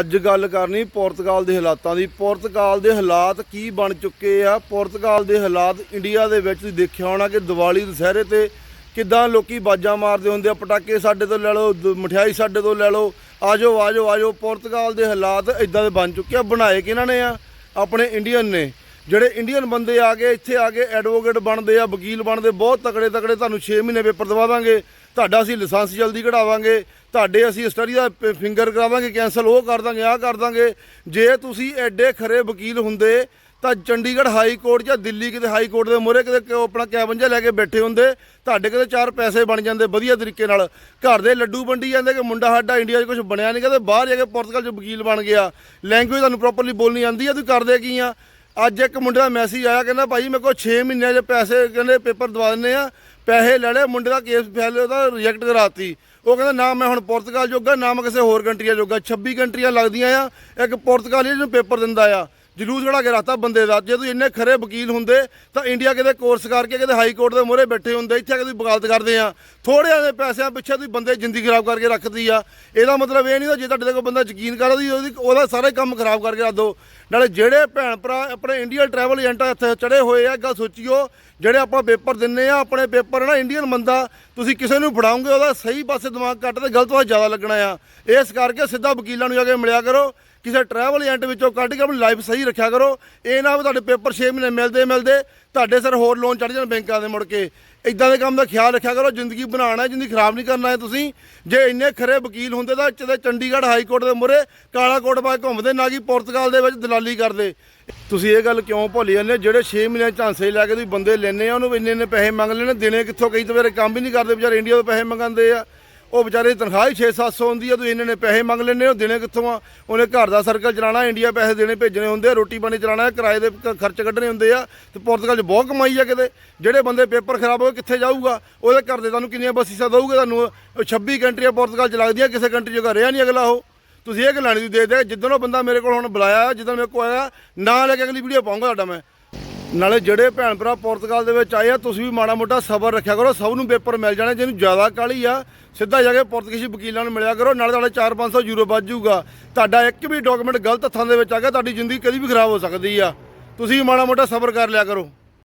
ਅੱਜ ਗੱਲ ਕਰਨੀ ਪੁਰਤਗਾਲ ਦੇ ਹਾਲਾਤਾਂ ਦੀ। ਪੁਰਤਗਾਲ ਦੇ ਹਾਲਾਤ ਕੀ ਬਣ ਚੁੱਕੇ ਆ? ਪੁਰਤਗਾਲ ਦੇ ਹਾਲਾਤ ਇੰਡੀਆ ਦੇ ਵਿੱਚ ਤੁਸੀਂ ਦੇਖਿਆ ਹੋਣਾ ਕਿ ਦੀਵਾਲੀ, ਦੁਸਹਿਰੇ ਤੇ ਕਿੱਦਾਂ ਲੋਕੀ ਬਾਜਾਂ ਮਾਰਦੇ ਹੁੰਦੇ ਆ, ਪਟਾਕੇ ਸਾਡੇ ਤੋਂ ਲੈ ਲਓ, ਦ- ਮਠਿਆਈ ਸਾਡੇ ਤੋਂ ਲੈ ਲਓ। ਆਜੋ ਆਜੋ ਆਜੋ, ਪੁਰਤਗਾਲ ਦੇ ਹਾਲਾਤ ਇਦਾਂ ਦੇ ਬਣ ਚੁੱਕੇ ਆ, ਬਣਾਏ ਕਿਹਨਾਂ ਨੇ ਆ? ਆਪਣੇ ਇੰਡੀਅਨ ਨੇ। ਜਿਹੜੇ ਇੰਡੀਅਨ ਬੰਦੇ ਆ ਗਏ, ਇੱਥੇ ਆ ਕੇ ਐਡਵੋਕੇਟ ਬਣਦੇ ਆ, ਵਕੀਲ ਬਣਦੇ, ਬਹੁਤ ਤਕੜੇ ਤਕੜੇ, ਤੁਹਾਨੂੰ 6 ਮਹੀਨੇ ਪੇਪਰ ਦਵਾ ਦਾਂਗੇ। ਤੁਹਾਡਾ ਅਸੀਂ ਲਾਇਸੈਂਸ ਜਲਦੀ ਕਢਾਵਾਂਗੇ। ਤੁਹਾਡੇ ਅਸੀਂ ਸਟੱਡੀ ਦਾ ਫਿੰਗਰ ਕਰਾਵਾਂਗੇ ਕੈਂਸਲ ਉਹ ਕਰ ਦਾਂਗੇ, ਆਹ ਕਰ ਦਾਂਗੇ। ਜੇ ਤੁਸੀਂ ਐਡੇ ਖਰੇ ਵਕੀਲ ਹੁੰਦੇ, ਤਾਂ ਚੰਡੀਗੜ੍ਹ ਹਾਈ ਕੋਰਟ ਜਾਂ ਦਿੱਲੀ ਕਿਤੇ ਹਾਈ ਕੋਰਟ ਦੇ ਮੂਹਰੇ ਕਿਤੇ ਕ- ਆਪਣਾ ਕੈਬਨ ਜਿਹਾ ਲੈ ਕੇ ਬੈਠੇ ਹੁੰਦੇ? ਤੁਹਾਡੇ ਕਿਤੇ ਚਾਰ ਪੈਸੇ ਬਣ ਜਾਂਦੇ ਵਧੀਆ ਤਰੀਕੇ ਨਾਲ। ਘਰ ਦੇ ਲੱਡੂ ਵੰਡੀ ਜਾਂਦੇ ਕਿ ਮੁੰਡਾ ਸਾਡਾ ਇੰਡੀਆ 'ਚ ਕੁਝ ਬਣਿਆ ਨਹੀਂ ਕਹਿੰਦੇ ਬਾਹਰ ਜਾ ਕੇ ਪੁਰਤਗਾਲ 'ਚ ਵਕੀਲ ਬਣ ਗਿਆ। ਲੈਂਗੁਏਜ ਤੁਹਾਨੂੰ ਪ੍ਰੋਪਰਲੀ ਬੋਲਣੀ ਆਉਂਦੀ ਆ ਤੁਸੀਂ ਕਰਦੇ ਕੀ ਆ? ਅੱਜ ਇੱਕ ਮੁੰਡੇ ਦਾ ਮੈਸੇਜ ਆਇਆ, ਕਹਿੰਦਾ ਭਾਈ ਮੇਰੇ ਕੋਲ 6 ਮਹੀਨਿਆਂ ਦੇ ਪੈਸੇ, ਕਹਿੰਦੇ ਪੇਪਰ ਦਵਾ ਦਿੰਨੇ ਆ, ਪੈਸੇ ਲੈਣੇ ਮੁੰਡੇ ਦਾ ਕੇਸ ਫੈਲ ਉਹਦਾ ਰਿਜੈਕਟ ਕਰਾਤੀ। ਉਹ ਕਹਿੰਦਾ, ਨਾ ਮੈਂ ਹੁਣ ਪੁਰਤਗਾਲ ਜੋਗਾ, ਨਾ ਮੈਂ ਕਿਸੇ ਹੋਰ ਕੰਟਰੀਆਂ ਜੋਗਾ। 26 ਕੰਟਰੀਆਂ ਲੱਗਦੀਆਂ ਆ, ਇੱਕ ਪੁਰਤਗਾਲੀ ਜਿਹਨੂੰ ਪੇਪਰ ਦਿੰਦਾ ਆ। ਜਲੂਸ ਖੜਾ ਕੇ ਰੱਖਤਾ ਬੰਦੇ ਦਾ, ਜੇ ਤੁਸੀਂ ਇੰਨੇ ਖਰੇ ਵਕੀਲ ਹੁੰਦੇ, ਤਾਂ ਇੰਡੀਆ ਕਿਤੇ ਕੋਰਸ ਕਰਕੇ ਕਿਤੇ ਹਾਈ ਕੋਰਟ ਦੇ ਮੂਹਰੇ ਬੈਠੇ ਹੁੰਦੇ, ਇੱਥੇ ਆ ਕੇ ਤੁਸੀਂ ਬਗਾਲਤ ਕਰਦੇ ਆ। ਥੋੜੇ ਜਿਹੇ ਪੈਸਿਆਂ ਪਿੱਛੇ ਤੁਸੀਂ ਬੰਦੇ ਜ਼ਿੰਦਗੀ ਖਰਾਬ ਕਰਕੇ ਰੱਖਦੀ ਆ। ਇਹਦਾ ਮਤਲਬ ਇਹ ਨਹੀਂ ਤਾਂ ਜੇ ਤੁਹਾਡੇ ਤੇ ਬੰਦਾ ਯਕੀਨ ਕਰਦਾ ਤੁਸੀਂ ਉਹਦੀ ਉਹਦਾ ਸਾਰਾ ਕੰਮ ਖਰਾਬ ਕਰਕੇ ਰੱਖ ਦਿਓ ਨਾਲੇ ਜਿਹੜੇ ਭੈਣ ਭਰਾ, ਆਪਣੇ ਇੰਡੀਅਨ ਟਰੈਵਲ ਏਜੰਟਾਂ ਇੱਥੇ ਚੜੇ ਹੋਏ ਆ ਗੱਲ ਸੋਚਿਓ, ਜਿਹੜੇ ਆਪਾਂ ਪੇਪਰ ਦਿੰਨੇ ਆ, ਆਪਣੇ ਪੇਪਰ ਨਾ, ਇੰਡੀਅਨ ਬੰਦਾ, ਤੁਸੀਂ ਕਿਸੇ ਨੂੰ ਫੜਾਉਂਗੇ ਉਹਦਾ ਸਹੀ ਪਾਸੇ ਦਿਮਾਗ ਕੱਟ ਤੇ ਗਲਤ ਪਾਸੇ ਜ਼ਿਆਦਾ ਲੱਗਣਾ ਆ। ਇਸ ਕਰਕੇ ਸਿੱਧਾ ਵਕੀਲਾਂ ਨੂੰ ਜਾ ਕੇ ਮਿਲਿਆ ਕਰੋ। ਕਿਸੇ ਟਰੈਵਲ ਏਜੰਟ ਵਿੱਚੋਂ ਕੱਢ ਕੇ ਆਪਣੀ ਲਾਈਫ ਸਹੀ ਰੱਖਿਆ ਕਰੋ। ਇਹ ਨਾ ਵੀ ਤੁਹਾਡੇ ਪੇਪਰ 6 ਮਹੀਨੇ ਮਿਲਦੇ ਮਿਲਦੇ ਤੁਹਾਡੇ ਸਿਰ ਹੋਰ ਲੋਨ ਚੜ ਜਾਣ ਬੈਂਕਾਂ ਦੇ ਮੁੜ ਕੇ। ਇਦਾਂ ਦੇ ਕੰਮ ਦਾ ਖਿਆਲ ਰੱਖਿਆ ਕਰੋ, ਜ਼ਿੰਦਗੀ ਬਣਾਉਣਾ ਜ਼ਿੰਦਗੀ ਖਰਾਬ ਨਹੀਂ ਕਰਨਾ ਹੈ ਤੁਸੀਂ। ਜੇ ਇੰਨੇ ਖਰੇ ਵਕੀਲ ਹੁੰਦੇ ਤਾਂ ਚਦੇ ਚੰਡੀਗੜ੍ਹ ਹਾਈ ਕੋਰਟ ਦੇ ਮੂਹਰੇ ਕਾਲਾ ਕੋਟ ਪਾ ਘੁੰਮਦੇ, ਨਾ ਕਿ ਪੁਰਤਗਾਲ ਦੇ ਵਿੱਚ ਦਲਾਲੀ ਕਰਦੇ। ਤੁਸੀਂ ਇਹ ਗੱਲ ਕਿਉਂ ਭੁੱਲੀ ਜਾਂਦੇ ਜਿਹੜੇ 6 ਮਹੀਨੇ ਝਾਂਸੇ ਲੈ ਕੇ ਤੁਸੀਂ ਬੰਦੇ ਲੈਣੇ ਆ, ਉਹਨੂੰ ਇੰਨੇ ਇੰਨੇ ਪੈਸੇ ਮੰਗ ਲੈਣੇ ਦੇਣੇ ਕਿੱਥੋਂ ਕਈ ਤਾਂ ਕੰਮ ਵੀ ਨਹੀਂ ਕਰਦੇ, ਵਿਚਾਰੇ ਇੰਡੀਆ ਤੋਂ ਪੈਸੇ ਮੰਗਾਉਂਦੇ ਆ। ਉਹ ਵਿਚਾਰੇ ਦੀ ਤਨਖਾਹ ਹੀ 6-700 ਹੁੰਦੀ ਆ ਤੁਸੀਂ ਇੰਨੇ ਨੇ ਪੈਸੇ ਮੰਗ ਲੈਂਦੇ ਹੋ, ਦੇਣੇ ਕਿੱਥੋਂ ਆ? ਉਹਨੇ ਘਰ ਦਾ ਸਰਕਲ ਚਲਾਉਣਾ, ਇੰਡੀਆ ਪੈਸੇ ਦੇਣੇ ਭੇਜਣੇ ਹੁੰਦੇ ਆ, ਰੋਟੀ ਪਾਣੀ ਚਲਾਉਣਾ, ਕਿਰਾਏ ਦੇ ਕ- ਖਰਚ ਕੱਢਣੇ ਹੁੰਦੇ ਆ, ਤੇ ਪੁਰਤਗਾਲ 'ਚ ਬਹੁਤ ਕਮਾਈ ਆ ਕਿਤੇ। ਜਿਹੜੇ ਬੰਦੇ ਪੇਪਰ ਖਰਾਬ ਹੋਏ, ਕਿੱਥੇ ਜਾਊਗਾ? ਉਹਦੇ ਘਰ ਦੇ ਤੁਹਾਨੂੰ ਕਿੰਨੀਆਂ ਬਸੀਸਾਂ ਦਊਗੇ? ਤੁਹਾਨੂੰ ਉਹ 26 ਕੰਟਰੀਆਂ ਪੁਰਤਗਾਲ 'ਚ ਲੱਗਦੀਆਂ, ਕਿਸੇ ਕੰਟਰੀ 'ਚ ਰਿਹਾ ਨਹੀਂ ਅਗਲਾ ਉਹ। ਤੁਸੀਂ ਇਹ ਗੱਲਾਂ ਨਹੀਂ ਦੇ ਦੇ, ਜਿੱਦਣ ਉਹ ਬੰਦਾ ਮੇਰੇ ਕੋਲ ਹੁਣ ਬੁਲਾਇਆ, ਜਿੱਦਣ ਮੇਰੇ ਕੋਲ ਆਇਆ, ਨਾ ਲੈ ਕੇ ਅਗਲੀ ਵੀਡੀਓ ਪਾਉਂਗਾ ਤੁਹਾਡਾ ਮੈਂ। ਨਾਲੇ ਜਿਹੜੇ ਭੈਣ ਭਰਾ ਪੁਰਤਗਾਲ ਦੇ ਵਿੱਚ ਆਏ ਆ, ਤੁਸੀਂ ਵੀ ਮਾੜਾ ਮੋਟਾ ਸਬਰ ਰੱਖਿਆ ਕਰੋ। ਸਭ ਨੂੰ ਪੇਪਰ ਮਿਲ ਜਾਣੇ, ਜਿਹਨੂੰ ਜ਼ਿਆਦਾ ਕਾਲੀ ਆ, ਸਿੱਧਾ ਜਾ ਕੇ ਪੁਰਤਗਾਲੀ ਵਕੀਲਾਂ ਨੂੰ ਮਿਲਿਆ ਕਰੋ, ਨਾਲੇ ਤੁਹਾਡੇ 4-500 ਯੂਰੋ ਵੱਧ ਜਾਊਗਾ। ਤੁਹਾਡਾ ਇੱਕ ਵੀ ਡਾਕੂਮੈਂਟ ਗਲਤ ਹੱਥਾਂ ਦੇ ਵਿੱਚ ਆ ਗਿਆ, ਤੁਹਾਡੀ ਜ਼ਿੰਦਗੀ ਕਦੀ ਵੀ ਖਰਾਬ ਹੋ ਸਕਦੀ ਆ। ਤੁਸੀਂ ਵੀ ਮਾੜਾ ਮੋਟਾ ਸਬਰ ਕਰ ਲਿਆ ਕਰੋ।